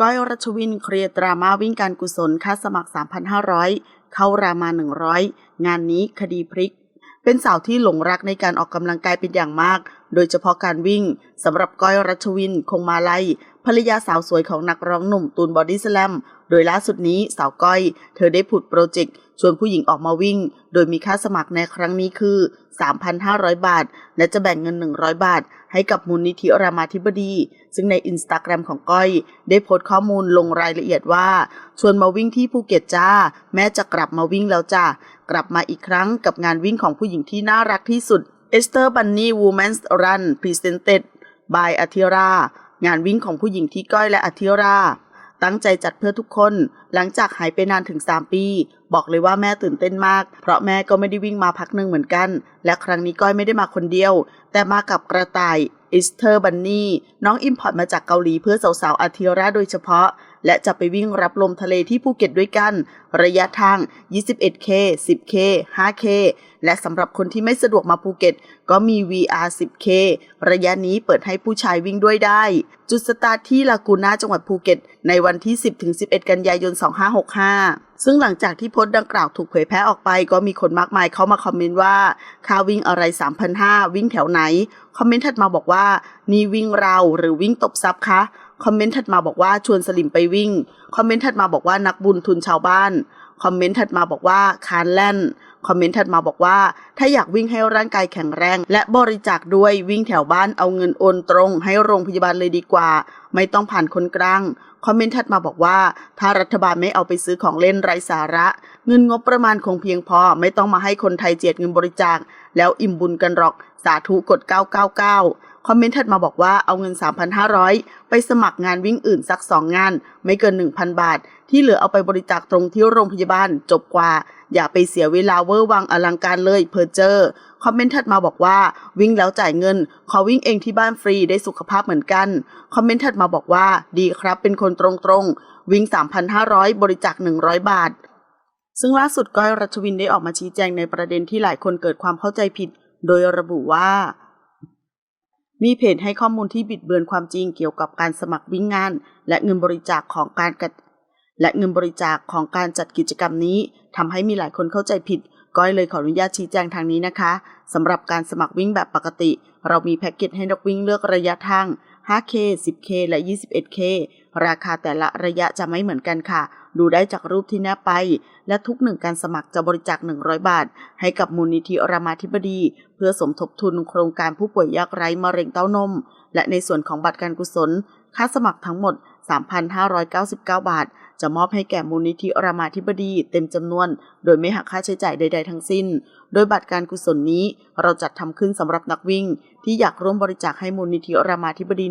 ก้อยรัชวินเคลียร์ดราม่าวิ่งการกุศลค่าสมัคร 3,500 เข้ารามา 100 งานนี้คดีพลิก เป็นสาวที่หลงรักในการออกกำลังกายเป็นอย่างมาก โดยเฉพาะการวิ่งสำหรับก้อยรัชวิน คงมาลัยภรรยาสาวสวยของนักร้องหนุ่มตูนบอดี้สแลม โดยล่าสุดนี้สาวก้อย เธอได้ผุดโปรเจกต์ชวนผู้หญิงออกมาวิ่ง โดยมีค่าสมัครในครั้งนี้คือ 3,500 บาท และจะแบ่งเงิน 100 บาท ให้กับมูลนิธิรามาธิบดี ซึ่งในอินสตาแกรมของก้อย ได้โพสต์ข้อมูลลงรายละเอียดว่า ชวนมาวิ่งที่ภูเก็ตจ้า แม่จะกลับมาวิ่งแล้วจ้ากลับมาอีกครั้งกับงานวิ่งของผู้หญิงที่น่ารักที่สุด Esther Bunny Women's Run Presented by a t i r a งานวิ่งของผู้หญิงที่ก้อยและอธิราตั้งใจจัดเพื่อทุกคน หลังจากหายไปนานถึง 3 ปี บอกเลยว่าแม่ตื่นเต้นมาก เพราะแม่ก็ไม่ได้วิ่งมาพักหนึ่งเหมือนกัน และครั้งนี้ก้อยไม่ได้มาคนเดียว แต่มากับกระต่ายอิสเทอร์บันนี่น้องอิมพอร์ตมาจากเกาหลีเพื่อสาวๆอาทิราโดยเฉพาะ และจะไปวิ่งรับลมทะเลที่ภูเก็ตด้วยกัน ระยะทาง 21K 10K 5K และสำหรับคนที่ไม่สะดวกมาภูเก็ต ก็มี VR 10K ระยะนี้เปิดให้ผู้ชายวิ่งด้วยได้ จุดสตาร์ทที่ลากูน่าจังหวัดภูเก็ต ในวันที่ 10-11 กันยายน 2565 ซึ่งหลังจากที่โพสต์ดังกล่าวถูกเผยแพร่ออกไป ก็มีคนมากมายเข้ามาคอมเมนต์ว่าค่าวิ่งอะไร 3,500 วิ่งแถวไหน คอมเมนต์ถัดมาบอกว่า นี่วิ่งเราหรือวิ่งตบซับคะ คอมเมนต์ถัดมาบอกว่าชวนสลิมไปวิ่ง คอมเมนต์ถัดมาบอกว่านักบุญทุนชาวบ้าน คอมเมนต์ถัดมาบอกว่าคานแล่น คอมเมนต์ถัดมาบอกว่า ถ้าอยากวิ่งให้ร่างกายแข็งแรง และบริจาคด้วยวิ่งแถวบ้านเอาเงินโอนตรง ให้โรงพยาบาลเลยดีกว่า ไม่ต้องผ่านคนกลางคอมเมนต์ถัดมาบอกว่า ถ้ารัฐบาลไม่เอาไปซื้อของเล่นไร้สาระ เงินงบประมาณคงเพียงพอ ไม่ต้องมาให้คนไทยเจียดเงินบริจาค แล้วอิ่มบุญกันหรอกสาธุกด 999 คอมเมนต์ถัดมาบอกว่าเอาเงิน 3,500 ไปสมัครงานวิ่งอื่นสัก 2 งาน ไม่เกิน 1,000 บาท ที่เหลือเอาไปบริจาคตรงที่โรงพยาบาลจบกว่า อย่าไปเสียเวลาเวอร์วังอลังการเลยเพอเจอร์คอมเมนต์ถัดมาบอกว่าวิ่งแล้วจ่ายเงิน ขอวิ่งเองที่บ้านฟรีได้สุขภาพเหมือนกัน คอมเมนต์ถัดมาบอกว่าดีครับเป็นคนตรงๆ วิ่ง 3,500 บริจาค 100 บาท ซึ่งล่าสุดก้อยรัชวินได้ออกมาชี้แจงในประเด็นที่หลายคนเกิดความเข้าใจผิด โดยระบุว่า มีเพจให้ข้อมูลที่บิดเบือนความจริงเกี่ยวกับการสมัครวิ่งงาน และเงินบริจาคของการและเงินบริจาคของการจัดกิจกรรมนี้ทำให้มีหลายคนเข้าใจผิด ก้อยเลยขออนุญาตชี้แจงทางนี้นะคะสำหรับการสมัครวิ่งแบบปกติ เรามีแพ็กเกจให้นักวิ่งเลือกระยะทาง 5K 10K และ 21K ราคาแต่ละระยะจะไม่เหมือนกันค่ะ ดูได้จากรูปที่แนบไป และทุกหนึ่งการสมัครจะบริจาค 100 บาท ให้กับมูลนิธิรามาธิบดี เพื่อสมทบทุนโครงการผู้ป่วยยากไร้มะเร็งเต้านม และในส่วนของบัตรการกุศล ค่าสมัครทั้งหมด 3,599 บาท จะมอบให้แก่มูลนิธิรามาธิบดีเต็มจำนวน โดยไม่หักค่าใช้จ่ายใด ๆ ทั้งสิ้น โดยบัตรการกุศลนี้เราจัดทำขึ้นสำหรับนักวิ่ง ที่อยากร่วมบริจาคให้มูลนิธิรามาธิบดี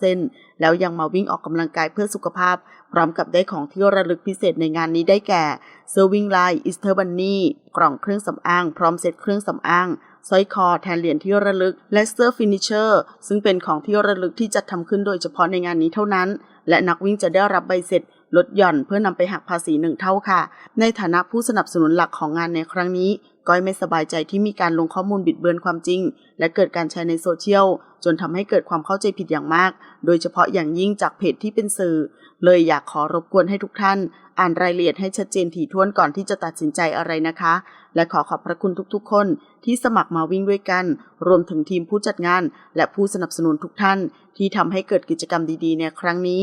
100%แล้วยังมาวิ่งออกกำลังกายเพื่อสุขภาพ พร้อมกับได้ของที่ระลึกพิเศษในงานนี้ได้แก่เซอร์วิ่งไลน์อิสเทอร์บันนี่กล่องเครื่องสำอาง พร้อมเซ็ตเครื่องสำอางสร้อยคอแทนเหรียญที่ระลึกและเสื้อฟินิเชอร์ ซึ่งเป็นของที่ระลึกที่จัดทำขึ้นโดยเฉพาะในงานนี้เท่านั้น และนักวิ่งจะได้รับใบเสร็จ ลดหย่อนเพื่อนำไปหักภาษีหนึ่งเท่าค่ะ ในฐานะผู้สนับสนุนหลักของงานในครั้งนี้ ก้อยไม่สบายใจที่มีการลงข้อมูลบิดเบือนความจริง และเกิดการแชร์ในโซเชียล จนทำให้เกิดความเข้าใจผิดอย่างมาก โดยเฉพาะอย่างยิ่งจากเพจที่เป็นสื่อ เลยอยากขอรบกวนให้ทุกท่าน อ่านรายละเอียดให้ชัดเจนถี่ถ้วนก่อนที่จะตัดสินใจอะไรนะคะ และขอขอบพระคุณทุกๆ คน ที่สมัครมาวิ่งด้วยกัน รวมถึงทีมผู้จัดงาน และผู้สนับสนุนทุกท่าน ที่ทำให้เกิดกิจกรรมดีๆ ในครั้งนี้